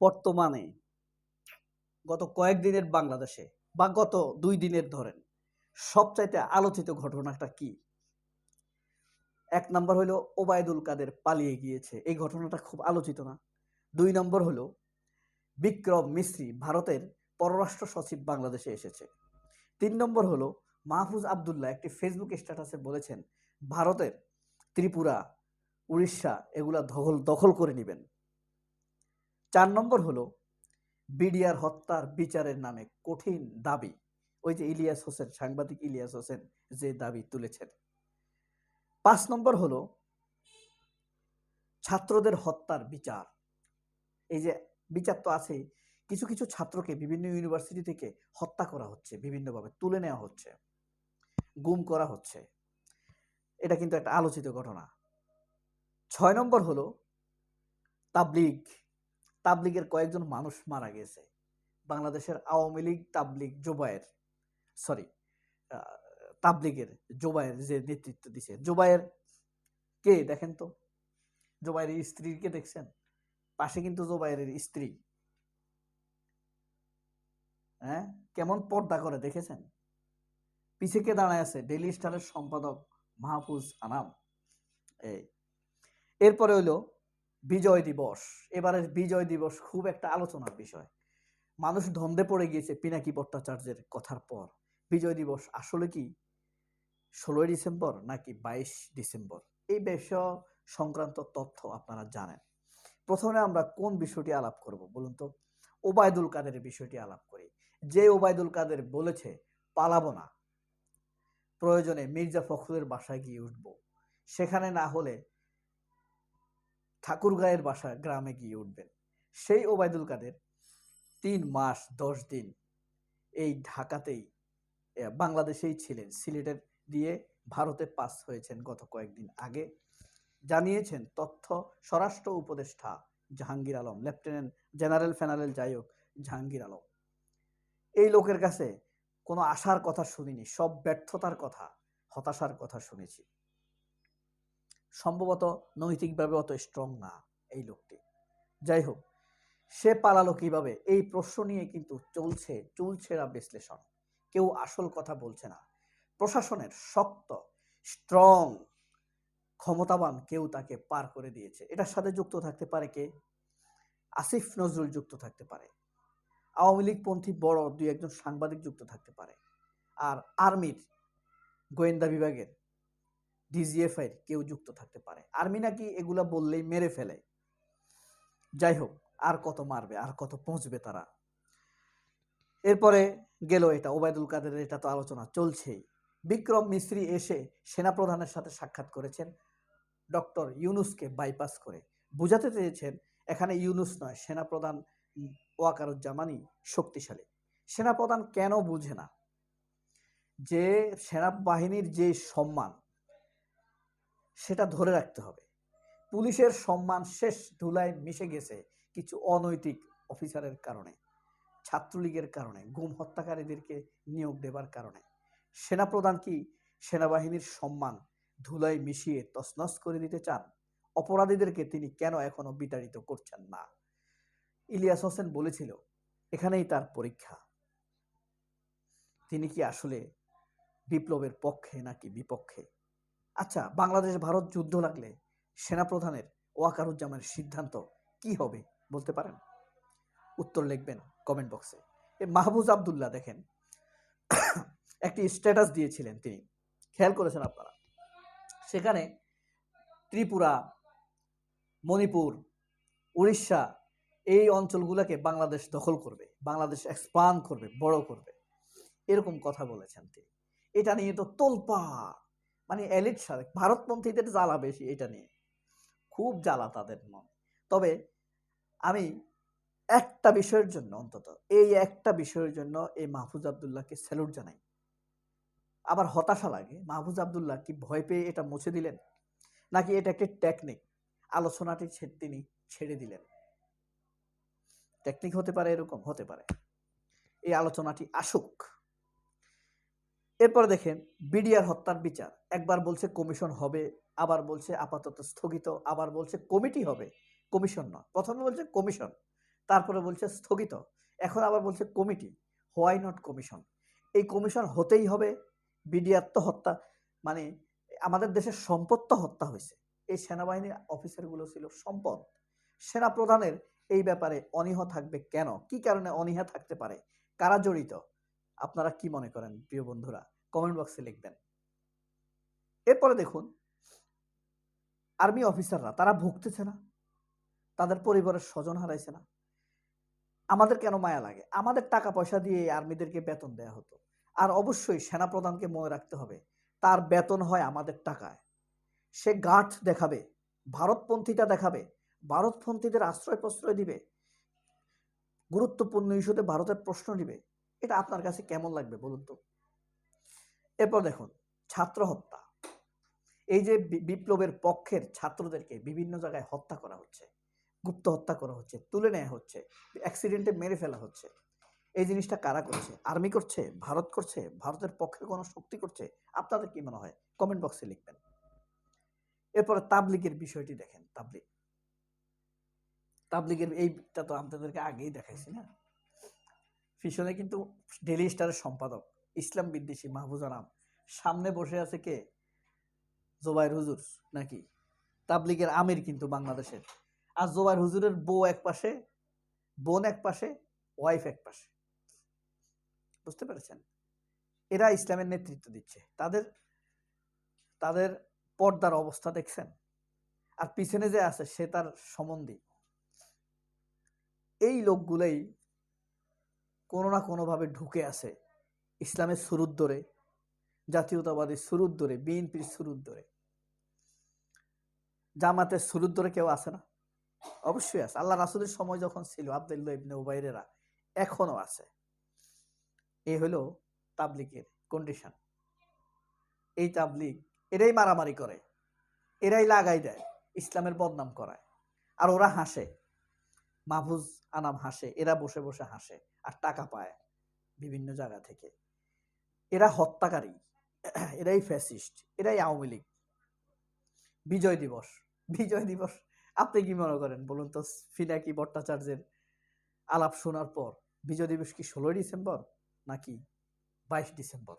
বর্তমানে, গত কয়েকদিনের বাংলাদেশে বা গত দুই দিনের ধরেন, সবচাইতে আলোচিত ঘটনাটা কি? এক নম্বর হলো ওবায়দুল কাদের পালিয়ে গিয়েছে, এই ঘটনাটা খুব আলোচিত না। দুই নম্বর হলো বিক্রম মিশ্রি ভারতের পররাষ্ট্র সচিব বাংলাদেশে এসেছে। তিন নম্বর হলো মাহফুজ আবদুল্লাহ একটি ফেসবুক স্ট্যাটাসে বলেছেন, ভারতের ত্রিপুরা, উড়িষ্যা এগুলা দখল দখল করে নেবেন। চার নম্বর হলো বিডিআর হত্যার বিচারের নামে কঠিন দাবি। ওই যে ইলিয়াস হোসেন, সাংবাদিক ইলিয়াস হোসেন যে দাবি তুলেছেন। পাঁচ নম্বর হলো ছাত্রদের হত্যার বিচার। এই যে বিচার তো আছেই কিছু কিছু ছাত্রকে বিভিন্ন ইউনিভার্সিটি থেকে হত্যা করা হচ্ছে, বিভিন্নভাবে তুলে নেওয়া হচ্ছে, গুম করা হচ্ছে। এটা কিন্তু একটা আলোচিত ঘটনা। ছয় নম্বর হলো তাবলিগ তাবলিগের কয়েকজন মানুষ মারা গেছে। বাংলাদেশের আওয়ামী লীগ তাবলিগ জোবায়ের সরি তাবলিগের জোবায়ের যে নেতৃত্ব দিছে। জোবায়ের কে দেখেন তো? জোবায়ের স্ত্রীর কে দেখছেন? পাশে কিন্তু জোবায়ের স্ত্রী। হ্যাঁ? কেমন পর্দা করে দেখেছেন? পিছে কে দাঁড়ায় আছে? ডেইলি স্টারের সম্পাদক মাহফুজ আনাম। এই। এরপরে হইল বিজয় দিবস। এবারের বিজয় দিবস খুব একটা আলোচনার বিষয়। মানুষ ধন্দে পড়ে গিয়েছে পিনাকি ভট্টাচার্যের কথার পর। বিজয় দিবস আসলে কি? ষোলোই ডিসেম্বর নাকি বাইশ ডিসেম্বর? এই বিষয় সংক্রান্ত তথ্য আপনারা জানেন। প্রথমে আমরা কোন বিষয়টি আলাপ করব বলুন তো? ওবায়দুল কাদেরের বিষয়টি আলাপ করি। যে ওবায়দুল কাদের বলেছে, পালাবো না। প্রয়োজনে মির্জা ফখরুলের বাসায় গিয়ে উঠব। সেখানে না হলে ঠাকুরগাঁয়ের বাসা গ্রামে গিয়ে উঠবেন। সেই ওবায়দুল কাদের তিন মাস, দশ দিন এই ঢাকাতেই বাংলাদেশেই ছিলেন। সিলেটের দিয়ে ভারতে পাস হয়েছেন গত কয়েকদিন আগে। জানিয়েছেন তথ্য স্বরাষ্ট্র উপদেষ্টা জাহাঙ্গীর আলম, লেফটেন্যান্ট জেনারেল ফেনারেল যাই হোক জাহাঙ্গীর আলম। এই লোকের কাছে কোনো আশার কথা শুনিনি, সব ব্যর্থতার কথা, হতাশার কথা শুনেছি। সম্ভবত নৈতিকভাবে অত স্ট্রং না এই লোকটি। যাই হোক, সে পালালো কীভাবে? এই প্রশ্ন নিয়ে কিন্তু চলছে চুলছেরা বিশ্লেষণ। কেউ আসল কথা বলছে না। প্রশাসনের শক্ত স্ট্রং ক্ষমতাবান কেউ তাকে পার করে দিয়েছে। এটার সাথে যুক্ত থাকতে পারে কে? আসিফ নজরুল যুক্ত থাকতে পারে। আওয়ামী লীগপন্থী বড় দুই একজন সাংবাদিক যুক্ত থাকতে পারে। আর আর্মির গোয়েন্দা বিভাগের ডিজিএফআই কেউ যুক্ত থাকতে পারে। আর্মি নাকি এগুলা বললেই মেরে ফেলে। যাই হোক, আর কত মারবে, আর কত পৌঁছবে তারা? এরপরে গেল এটা, ওবায়দুল কাদের, এটা তো আলোচনা চলছেই। বিক্রম মিস্ত্রি এসে সেনাপ্রধানের সাথে সাক্ষাৎ করেছেন ডক্টর ইউনুসকে বাইপাস করে। বুঝাতে চেয়েছেন, এখানে ইউনুস নয়, সেনাপ্রধান ওয়াকারুজ্জামানই শক্তিশালী। সেনাপ্রধান কেন বুঝে না? যে সেনাবাহিনীর যে সম্মান সেটা ধরে রাখতে হবে। পুলিশের সম্মান শেষ ধুলায় মিশে গেছে কিছু অনৈতিক অফিসারের কারণে, ছাত্রলীগের কারণে, গুম হত্যাকারীদেরকে নিয়োগ দেবার কারণে। সেনাপ্রধান কি সেনাবাহিনীর সম্মান ধুলায় মিশিয়ে তছনছ করে দিতে চান? অপরাধীদেরকে তিনি কেন এখনও বিতাড়িত করছেন না? ইলিয়াস হোসেন বলেছিল, এখানেই তার পরীক্ষা। তিনি কি আসলে বিপ্লবের পক্ষে নাকি বিপক্ষে? আচ্ছা বাংলাদেশ ভারত যুদ্ধ লাগলে সেনাপ্রধানের ওয়াকারুজ্জামানের সিদ্ধান্ত কি হবে বলতে পারেন? উত্তর লিখবেন কমেন্ট বক্সে মাহবুজ আবদুল্লাহ দেখেন, একটি স্ট্যাটাস দিয়েছিলেন তিনি। খেয়াল করেছেন আপনারা? সেখানে ত্রিপুরা, মণিপুর, উড়িষ্যা এই অঞ্চলগুলোকে বাংলাদেশ দখল করবে, বাংলাদেশ এক্সপান্ড করবে, বড় করবে। এরকম কথা বলেছেন তিনি। এটা নিয়ে তো তোলপা মানে এলিট সারেক ভারতপন্থীদের জ্বালা বেশি এটা নিয়ে। খুব জ্বালা তাদের মন। তবে আমি একটা বিষয়ের জন্য অন্তত, এই একটা বিষয়ের জন্য এই মাহফুজ আবদুল্লাহকে স্যালুট জানাই। আবার হতাশা লাগে, মাহফুজ আবদুল্লাহ কি ভয় পেয়ে এটা মুছে দিলেন? নাকি এটা একটি টেকনিক আলোচনাটি তিনি ছেড়ে দিলেন। টেকনিক হতে পারে, এরকম হতে পারে। এই আলোচনাটি আসুক। এরপর দেখেন বিডিআর হত্যার বিচার। একবার বলছে কমিশন হবে, আবার বলছে আপাতত স্থগিত, আবার বলছে কমিটি হবে। কমিশন নয়, প্রথমে বলছে কমিশন, তারপরে বলছে স্থগিত, এখন আবার বলছে কমিটি। Why not commission? এই কমিশন হতেই হবে, বিডিআর তো হত্যা মানে আমাদের দেশের সম্পদ তো হত্যা হয়েছে। এই সেনাবাহিনীর অফিসারগুলো ছিল সম্পদ। সেনা প্রধানের এই ব্যাপারে অনীহ থাকবে কেন? কি কারণে অনীহা থাকতে পারে? কারা জড়িত? আপনারা কি মনে করেন, প্রিয় বন্ধুরা? কমেন্ট বক্সে লিখবেন। এরপরে দেখুন আর্মি অফিসাররা তারা ভুগতেছে না। তাদের পরিবারের স্বজন হারাইছে না। আমাদের কেন মায়া লাগে? আমাদের টাকা পয়সা দিয়ে আর্মিদেরকে বেতন দেয়া হতো। আর অবশ্যই সেনাপ্রধানকে মনে রাখতে হবে, তার বেতন হয় আমাদের টাকায়। সে গাঠ দেখাবে, ভারতপন্থীটা দেখাবে, ভারতপন্থীদের আশ্রয় প্রশ্রয় দিবে। গুরুত্বপূর্ণ ইস্যুতে ভারতের প্রশ্ন দিবে। এটা আপনার কাছে কেমন লাগবে বলুন তো? এরপর দেখুন, ছাত্র হত্যা। এই যে বিপ্লবের পক্ষের ছাত্রদেরকে বিভিন্ন জায়গায় হত্যা করা হচ্ছে, গুপ্ত হত্যা করা হচ্ছে, তুলে নেওয়া হচ্ছে অ্যাক্সিডেন্টে মেরে ফেলা হচ্ছে, এই জিনিসটা কারা করছে? আর্মি করছে? ভারত করছে? ভারতের পক্ষে কোনো শক্তি করছে? আপনাদের কি মনে হয়? কমেন্ট বক্সে লিখবেন। এরপরে তাবলিগের বিষয়টি দেখেন, তাবলিগ। তাবলিগের এইটা তো আপনাদেরকে আগেই দেখাইছি না? পিছনে কিন্তু ডেলি স্টারের সম্পাদক, ইসলাম বিদ্বেষী মাহবুজ আনাম সামনে বসে আছে কে? জোবাইর হুজুর নাকি? তাবলিগের আমির কিন্তু বাংলাদেশের। আর জোবাইর হুজুরের বউ এক পাশে, বোন এক পাশে ওয়াইফ এক পাশে। বুঝতে পেরেছেন? এরা ইসলামের নেতৃত্ব দিচ্ছে। তাদের তাদের পর্দার অবস্থা দেখছেন? আর পিছনে যে আছে, সে তার সম্বন্ধী। এই লোকগুলোই কোনো না কোনোভাবে ঢুকে আছে ইসলামের সুরুদ ধরে জাতীয়তাবাদী সুরুদ ধরে বিএনপির সুরুদ ধরে জামাতের সুরুদ ধরে কেউ আছে না। অবশ্যই আছে আল্লাহ রাসুলের সময় যখন ছিল, আবদুল্লাহ ইবনে উবাইরেরা এখনও আছে। এই হলো তাবলিকের কন্ডিশন এই তাবলিক এরাই মারামারি করে, এরাই লাগাই দেয়, ইসলামের বদনাম করায়। আর ওরা হাসে। মাহফুজ আনাম হাসে, এরা বসে বসে হাসে। আর টাকা পায় বিভিন্ন জায়গা থেকে। এরা হত্যাকারী, এরাই ফ্যাসিস্ট এরাই আওয়ামী লীগ। বিজয় দিবস বিজয় দিবস। আপনি কি মনে করেন বলুন তো, ফিনাকি ভট্টাচার্যের আলাপ শোনার পর বিজয় দিবস কি ষোলোই ডিসেম্বর নাকি বাইশ ডিসেম্বর?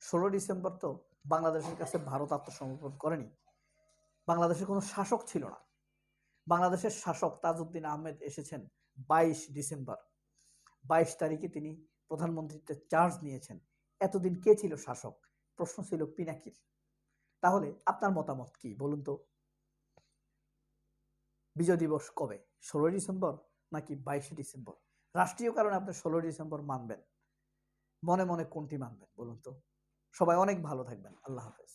ষোলো ডিসেম্বর তো বাংলাদেশের কাছে ভারত আত্মসমর্পণ করেনি। বাংলাদেশে কোনো শাসক ছিল না। বাংলাদেশের শাসক তাজউদ্দিন আহমেদ এসেছেন বাইশ ডিসেম্বর। বাইশ তারিখে তিনি প্রধানমন্ত্রীত্বের চার্জ নিয়েছেন। এতদিন কে ছিল শাসক? প্রশ্ন ছিল পিনাকির। তাহলে আপনার মতামত কি, বলুন তো? বিজয় দিবস কবে? ষোলোই ডিসেম্বর নাকি বাইশে ডিসেম্বর? রাষ্ট্রীয় কারণে আপনি ষোলোই ডিসেম্বর মানবেন। মনে মনে কোনটি মানবেন, বলুন তো? সবাই অনেক ভালো থাকবেন। আল্লাহ হাফেজ।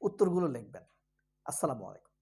উত্তরগুলো লিখবেন। আসসালামু আলাইকুম।